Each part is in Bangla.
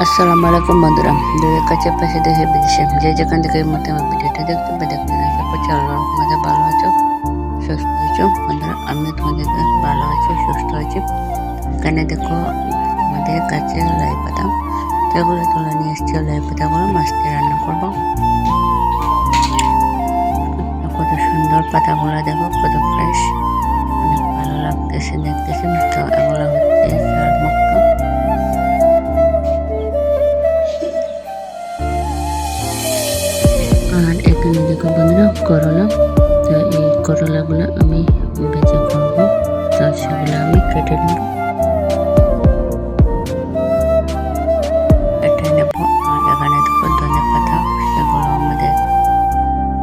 আসসালামু আলাইকুম বন্ধুরা দূরের কাছে পাশে দেশে বিদেশে যে যেখান থেকে এই আমার ভিডিওটা দেখতে পাবে দেখতে আশা করছি আল্লাহ তোমাদের ভালো আছো সুস্থ আছো বন্ধুরা আমি তোমাদের ভালো আছি সুস্থ আছি এখানে দেখো আমাদের কাছে লাই পাতা তো এগুলো তুলে নিয়ে এসছি লাই পাতাগুলো মাছ রান্না করব কত সুন্দর পাতাগুলো দেখো কত ফ্রেশ অনেক ভালো লাগতেছে দেখতেছি তো এগুলো হচ্ছে দেখো বন্ধুরা করলা। তো এই করলাগুলো আমি বেজে করব। তো সেগুলো আমি কেটে নেব। কেটে নেব। আর এখানে দেখো ধনে পাতা সেগুলো আমাদের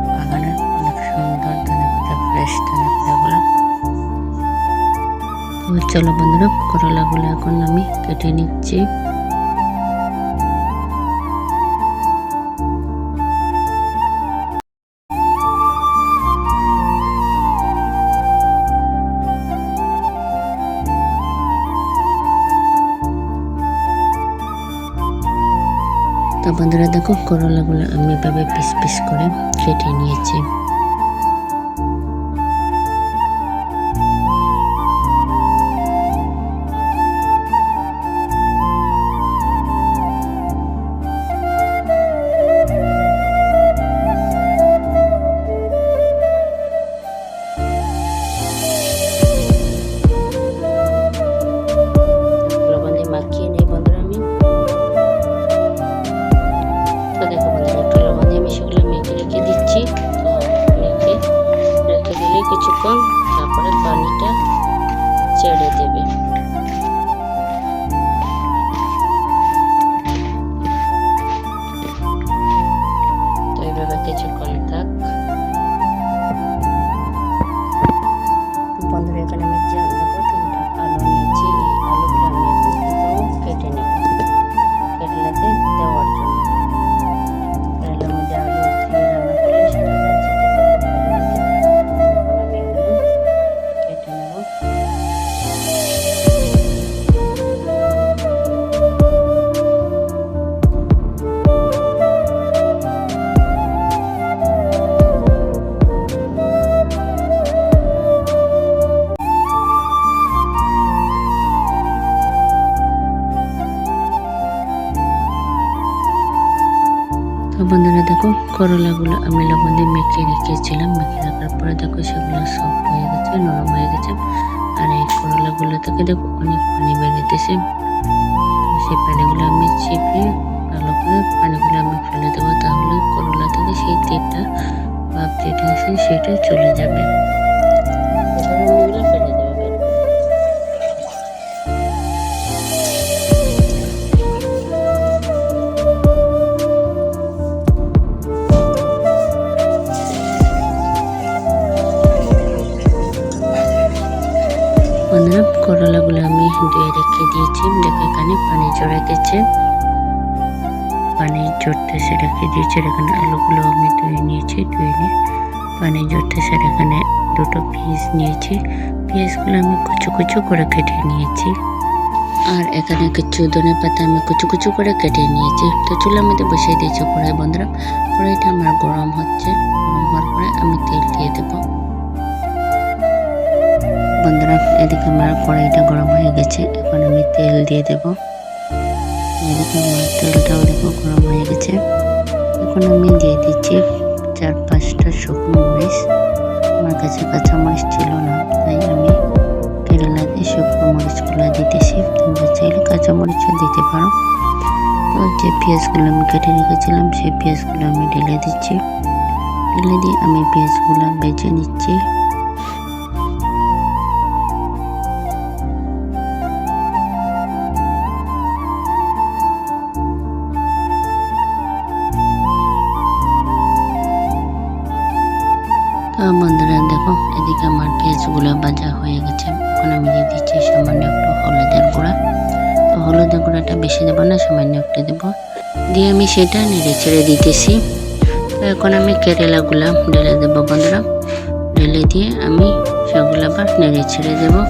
বাগানের অনেক সুন্দর ধনে পাতা ফ্রেশ ধনে পাতাগুলো। তো চলো বন্ধুরা করলাগুলো এখন আমি কেটে নিচ্ছি। তো বন্ধুরা দেখো করলাগুলো আমি এভাবে পিস পিস করে কেটে নিয়েছি। দেখো করলাগুলো আমি লবণ দিয়ে মেখে রেখেছিলাম, মেখে রাখার পরে দেখো সেগুলো সফট হয়ে গেছে, নরম হয়ে গেছে। আর এই করলাগুলো থেকে দেখো অনেক পানি বেরিয়েছে সেই পানিগুলো আমি চেপে ভালো করে পানিগুলো আমি ফেলে দেবো, তাহলে করলা থেকে সেই তেলটা ভাব যেটা আছে সেটা চলে যাবে। করলাগুলো আমি ধুয়ে রেখে দিয়েছি। দেখে এখানে পানি জড়ে গেছে। পানি জড়তেছে রেখে দিয়েছি। এখানে আলুগুলো আমি ধুয়ে নিয়েছি, ধুয়ে নিয়ে পানি জড়তেছে এখানে দুটো পিস নিয়েছি। পিসগুলো আমি কুচু কুচু করে কেটে নিয়েছি। আর এখানে কিছু ধনে পাতা আমি কুচু কুচু করে কেটে নিয়েছি। তো চুলার মধ্যে বসিয়ে দিয়েছি কড়াই, বন্ধুরা। কড়াইটা আমার গরম হচ্ছে। গরম হওয়ার পরে আমি তেল দিয়ে দেবো। বন্ধুরা, এদিকে আমার কড়াইটা গরম হয়ে গেছে। এখন আমি তেল দিয়ে দেব। এদিকে আমার তেলটাও দেখো গরম হয়ে গেছে। এখন আমি দিয়ে দিচ্ছি চার পাঁচটা শুকনো মরিচ। আমার কাছে কাঁচা মরিচ ছিল না, তাই আমি কেরালা দিয়ে শুকনো মরিচগুলো দিতেছি। তোমরা চাইলে কাঁচা মরিচও দিতে পারো। তো যে পেঁয়াজগুলো আমি কেটে রেখেছিলাম, সেই পেঁয়াজগুলো আমি ঢেলে দিচ্ছি। ঢেলে দিয়ে আমি পেঁয়াজগুলো বেছে নিচ্ছি। তো বন্ধুরা, দেখো, এদিকে আমার পেঁয়াজগুলো ভাজা হয়ে গেছে। এখন আমি দিয়ে দিচ্ছি সামান্য একটু হলুদের গুঁড়া। তো হলুদের গুঁড়াটা বেশি দেবো না, সামান্য একটু দেবো। দিয়ে আমি সেটা নেড়ে ছেড়ে দিতেছি। তো এখন আমি কেরেলাগুলো ঢেলে দেবো বন্ধুরা। ঢেলে দিয়ে আমি সেগুলো আবার নেড়ে ছেড়ে দেবো।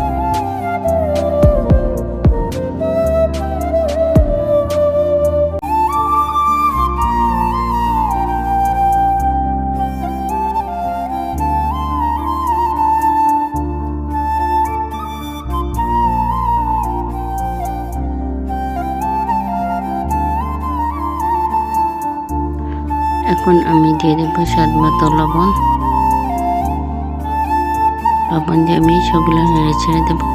এখন আমি দিয়ে দেব স্বাদ মতো লবণ। লবণ দিয়ে আমি সবগুলো নেড়ে ছেড়ে দেবো।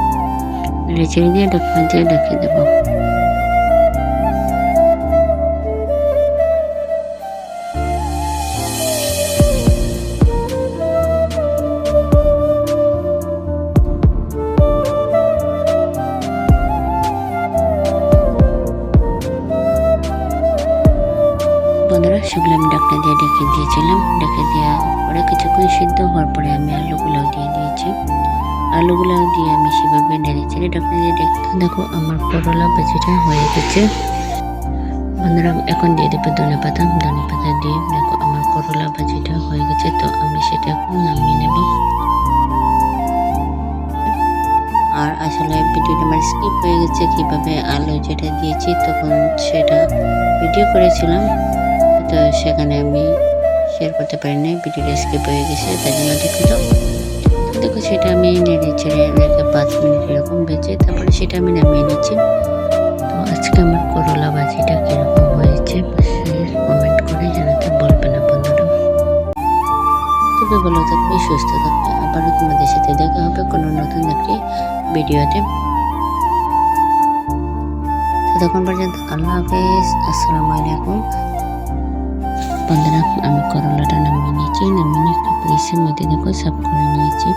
নেড়ে ছেড়ে দিয়ে ঢাকনা দিয়ে ঢেকে দেবো। বন্ধুরা, সেগুলো আমি ডাকনা দিয়ে ডেকে দিয়েছিলাম। ডেকে দেওয়া পরে কিছুক্ষণ সিদ্ধ হওয়ার পরে আমি আলুগুলো দিয়ে দিয়েছি। আলুগুলো দিয়ে আমি সেভাবে নেড়ে ছেড়ে ডাকনা দিয়ে ডেকে দেখো আমার করলা ভাজিটা হয়ে গেছে। বন্ধুরা, এখন দিয়ে দেবো ধনে পাতা। ধনে পাতা দিয়ে দেখো আমার করলা ভাজিটা হয়ে গেছে, তো আমি সেটা এখন নামিয়ে নেব। আর আসলে ভিডিওটা আমার স্কিপ হয়ে গেছে, কীভাবে আলু যেটা দিয়েছি তখন সেটা ভিডিও করেছিলাম। তো সেখানে আমি শেয়ার করতে পারি পারিনি ভিডিওটা স্কিপ হয়ে গেছে, তাই জন্য দেখে তো। দেখো সেটা আমি নেড়ে ছেড়ে রেখে পাঁচ মিনিট এরকম বেঁচে, তারপরে সেটা আমি নামিয়ে নিচ্ছি। তো আজকে আমার করলা ভাজিটা কীরকম হয়েছে কমেন্ট করে জানাতে বলবে না বন্ধুরা। তবে ভালো থাকবে, সুস্থ থাকবে, আবারও তোমাদের সাথে দেখা হবে কোনো নতুন একটি ভিডিওতে। ততক্ষণ পর্যন্ত আল্লাহ হাফেজ, আসসালামু আলাইকুম। বন্ধুরা আমি করলাটা নামিয়ে নিয়েছি। নামিয়ে একটা পিসের মধ্যে দেখো সাফ করে নিয়েছি।